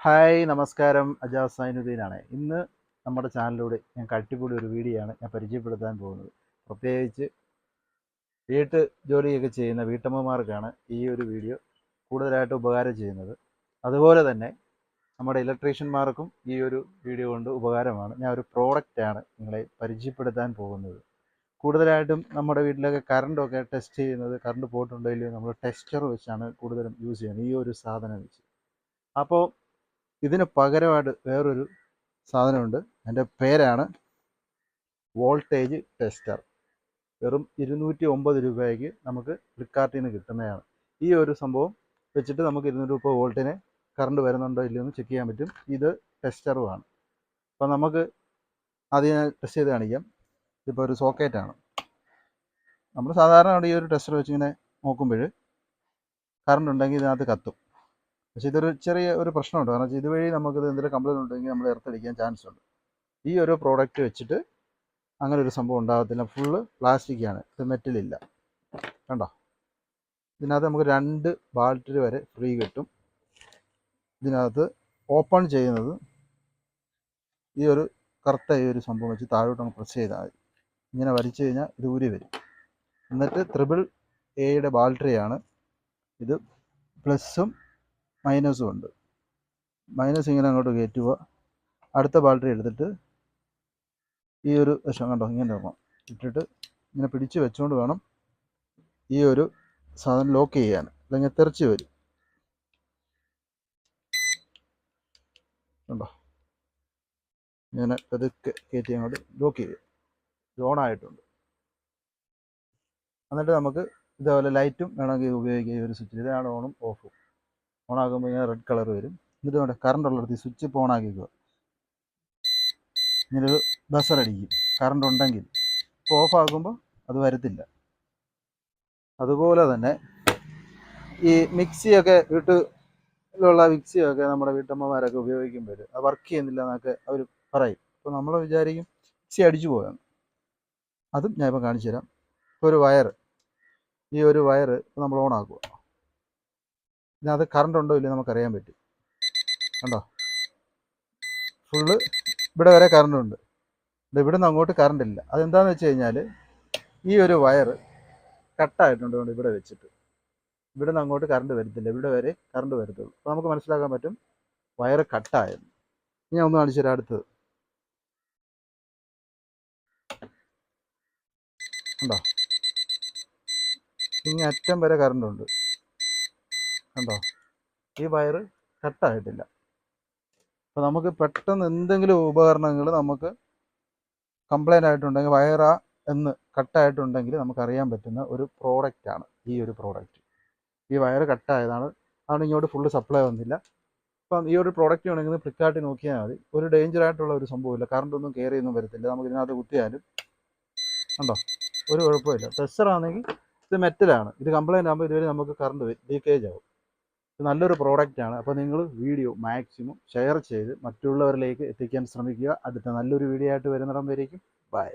Hi നമസ്കാരം. അജാസ് സൈനുദ്ദീനാണ്. ഇന്ന് നമ്മുടെ ചാനലിലൂടെ ഞാൻ അടിപൊളി ഒരു വീഡിയോ ആണ് ഞാൻ പരിചയപ്പെടുത്താൻ പോകുന്നത്. പ്രത്യേകിച്ച് വീട്ട് ജോലിയൊക്കെ ചെയ്യുന്ന വീട്ടമ്മമാർക്കാണ് ഈ ഒരു വീഡിയോ കൂടുതലായിട്ട് ഉപകാരം ചെയ്യുന്നത്. അതുപോലെ തന്നെ നമ്മുടെ ഇലക്ട്രീഷ്യന്മാർക്കും ഈ ഒരു വീഡിയോ കൊണ്ട് ഉപകാരമാണ്. ഞാൻ ഒരു പ്രോഡക്റ്റാണ് നിങ്ങളെ പരിചയപ്പെടുത്താൻ പോകുന്നത്. കൂടുതലായിട്ടും നമ്മുടെ വീട്ടിലൊക്കെ കറണ്ടൊക്കെ ടെസ്റ്റ് ചെയ്യുന്നത് കറണ്ട് പോയിട്ടുണ്ടെങ്കിൽ നമ്മൾ ടെസ്റ്റർ വെച്ചാണ് കൂടുതലും യൂസ് ചെയ്യുന്നത്. ഈ ഒരു സാധനം വെച്ച്. അപ്പോൾ ഇതിന് പകരമായിട്ട് വേറൊരു സാധനമുണ്ട്. എന്റെ പേരാണ് വോൾട്ടേജ് ടെസ്റ്റർ. വെറും ഇരുന്നൂറ്റി ഒമ്പത് രൂപയ്ക്ക് നമുക്ക് ഫ്ലിപ്കാർട്ടിൽ നിന്ന് കിട്ടുന്നതാണ്. ഈ ഒരു സംഭവം വെച്ചിട്ട് നമുക്ക് ഇരുന്നൂറ് രൂപ വോൾട്ടിന് കറണ്ട് വരുന്നുണ്ടോ ഇല്ലയോ എന്ന് ചെക്ക് ചെയ്യാൻ പറ്റും. ഇത് ടെസ്റ്ററുമാണ്. അപ്പോൾ നമുക്ക് ആദ്യം ഞാൻ ടെസ്റ്റ് ചെയ്ത് കാണിക്കാം. ഇതിപ്പോൾ ഒരു സോക്കറ്റാണ്. നമ്മൾ സാധാരണ ഈ ഒരു ടെസ്റ്റർ വെച്ചിങ്ങനെ നോക്കുമ്പോൾ കറണ്ട് ഉണ്ടെങ്കിൽ ഇതിനകത്ത് കത്തും. പക്ഷേ ഇതൊരു ചെറിയ ഒരു പ്രശ്നമുണ്ട്. കാരണം ഇതുവഴി നമുക്കിത് എന്തെങ്കിലും കംപ്ലൈന്റ് ഉണ്ടെങ്കിൽ നമ്മൾ എർത്തടിക്കാൻ ചാൻസ് ഉണ്ട്. ഈ ഒരു പ്രോഡക്റ്റ് വെച്ചിട്ട് അങ്ങനെ ഒരു സംഭവം ഉണ്ടാകത്തില്ല. ഫുള്ള് പ്ലാസ്റ്റിക്കാണ് ഇത് മെറ്റലില്ല കണ്ടോ? ഇതിനകത്ത് നമുക്ക് രണ്ട് ബാറ്ററി വരെ ഫ്രീ കിട്ടും. ഇതിനകത്ത് ഓപ്പൺ ചെയ്യുന്നത് ഈ ഒരു കറുത്ത ഈ ഒരു സംഭവം വെച്ച് താഴോട്ട് നമുക്ക് പ്രസ് ചെയ്താൽ മതി. ഇങ്ങനെ വലിച്ചു കഴിഞ്ഞാൽ ഇത് ഊരി വരും. എന്നിട്ട് ത്രിബിൾ എയുടെ ബാൽറ്ററിയാണ് ഇത് പ്ലസ്സും മൈനസും ഉണ്ട്. മൈനസ് ഇങ്ങനെ അങ്ങോട്ട് കയറ്റുക. അടുത്ത ബാറ്ററി എടുത്തിട്ട് ഈ ഒരു വശം കണ്ടോ? ഇങ്ങനെ ഇടണം. ഇട്ടിട്ട് ഇങ്ങനെ പിടിച്ച് വെച്ചുകൊണ്ട് വേണം ഈ ഒരു സാധനം ലോക്ക് ചെയ്യാൻ. അല്ലെങ്കിൽ തെറിച്ച് വരും. കണ്ടോ? ഇങ്ങനെ പതുക്കെ കയറ്റി അങ്ങോട്ട് ലോക്ക് ചെയ്യും ലോൺ ഓണായിട്ടുണ്ട് എന്നിട്ട് നമുക്ക് ഇതേപോലെ ലൈറ്റും വേണമെങ്കിൽ ഉപയോഗിക്കുക ഈ ഒരു സ്വിച്ച് ഇതാണ് ഓണും ഓഫും. ഓണാക്കുമ്പോൾ ഇങ്ങനെ റെഡ് കളർ വരും. എന്നിട്ട് നമ്മുടെ കറണ്ട് ഉള്ളിടത്ത് സ്വിച്ച് ഇപ്പോൾ ഓണാക്കിക്കുക ഇങ്ങനൊരു ബസർ അടിക്കും. കറണ്ട് ഉണ്ടെങ്കിൽ. ഇപ്പോൾ ആകുമ്പോൾ അത് അതുപോലെ തന്നെ ഈ മിക്സിയൊക്കെ വീട്ടിലുള്ള മിക്സിയൊക്കെ നമ്മുടെ വീട്ടമ്മമാരൊക്കെ ഉപയോഗിക്കുമ്പോൾ അത് വർക്ക് ചെയ്യുന്നില്ല എന്നൊക്കെ അവർ പറയും. അപ്പോൾ നമ്മൾ വിചാരിക്കും മിക്സി അടിച്ചു പോയാണ് അതും ഞാൻ കാണിച്ചു തരാം ഒരു വയർ ഈ ഒരു വയർ നമ്മൾ ഓൺ ആക്കുക ഇതിനകത്ത് കറണ്ട് ഉണ്ടോ ഇല്ലയോ നമുക്കറിയാൻ പറ്റും. കണ്ടോ? ഫുള്ള് ഇവിടെ വരെ കറണ്ട് ഉണ്ട്. ഇവിടെ നിന്ന് അങ്ങോട്ട് കറണ്ട് ഇല്ല. അതെന്താണെന്ന് വെച്ച് കഴിഞ്ഞാൽ ഈ ഒരു വയർ കട്ടായിട്ടുണ്ട് കൊണ്ട് ഇവിടെ വെച്ചിട്ട്. ഇവിടെ നിന്ന് അങ്ങോട്ട് കറണ്ട് വരത്തില്ല. ഇവിടെ വരെ കറണ്ട് വരത്തുള്ളൂ. അപ്പോൾ നമുക്ക് മനസ്സിലാക്കാൻ പറ്റും വയർ കട്ടായത് ഞാൻ ഒന്ന് കാണിച്ചു തരാം അടുത്തത്. ഉണ്ടോ ഇനി അറ്റം വരെ കറണ്ട് ഉണ്ട്. കണ്ടോ? ഈ വയർ കട്ടായിട്ടില്ല അപ്പോൾ നമുക്ക് പെട്ടെന്ന് എന്തെങ്കിലും ഉപകരണങ്ങൾ നമുക്ക് കംപ്ലൈന്റ് ആയിട്ടുണ്ടെങ്കിൽ വയറാ എന്ന് കട്ടായിട്ടുണ്ടെങ്കിൽ നമുക്കറിയാൻ പറ്റുന്ന ഒരു പ്രോഡക്റ്റാണ് ഈ ഒരു പ്രോഡക്റ്റ് ഈ വയറ് കട്ടായതാണ് അതുകൊണ്ട് ഇങ്ങോട്ട് ഫുള്ള് സപ്ലൈ വന്നില്ല. അപ്പം ഈ ഒരു പ്രോഡക്റ്റ് വേണമെങ്കിൽ ഫ്ലിപ്കാർട്ടിൽ നോക്കിയാൽ മതി. ഒരു ഡേഞ്ചർ ആയിട്ടുള്ള ഒരു സംഭവമില്ല. കറണ്ട് ഒന്നും കയറി ഒന്നും വരത്തില്ല. നമുക്ക് ഇതിനകത്ത് കുത്തിയാലും ഉണ്ടോ ഒരു കുഴപ്പമില്ല. ടെസ്റ്റർ ആണെങ്കിൽ ഇത് മെറ്റലാണ് ഇത് കംപ്ലൈന്റ് ആകുമ്പോൾ ഇതുവരെ നമുക്ക് കറണ്ട് ലീക്കേജ് ആവും. നല്ലൊരു പ്രോഡക്റ്റാണ് അപ്പോൾ നിങ്ങൾ വീഡിയോ മാക്സിമം ഷെയർ ചെയ്ത് മറ്റുള്ളവരിലേക്ക് എത്തിക്കാൻ ശ്രമിക്കുക. അടുത്ത നല്ലൊരു വീഡിയോ ആയിട്ട് വരുന്നിടം വരേക്കും. ബൈ